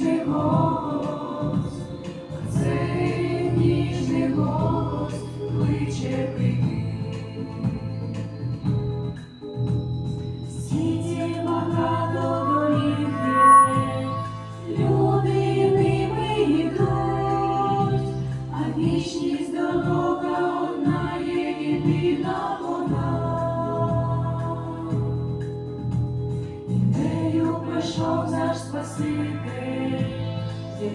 ніжний голос, цей ніжний голос кличе. Світі багато доріг є, люди ними а вічність дорога одна є єдина вона.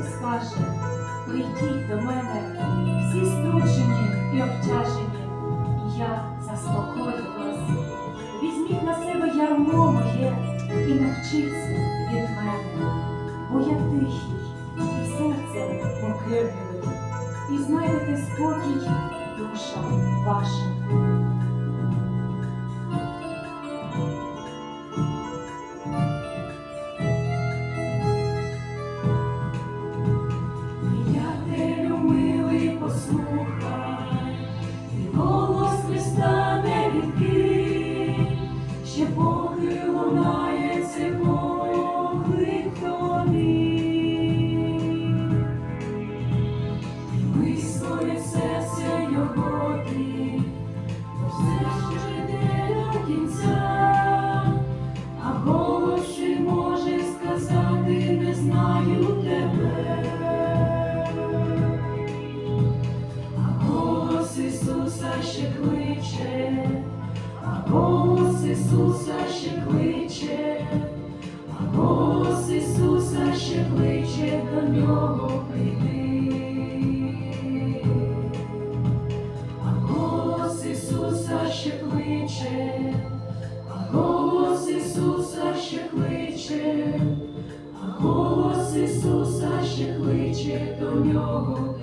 Цей голос каже, прийдіть до мене, всі струджені і обтяжені, і я заспокою вас. Візьміть на себе ярмо моє і навчіться від Ісуса ще кличе, а голос Ісуса ще кличе до нього прийти. А голос Ісуса ще кличе, а голос Ісуса ще кличе, а голос Ісуса ще кличе до нього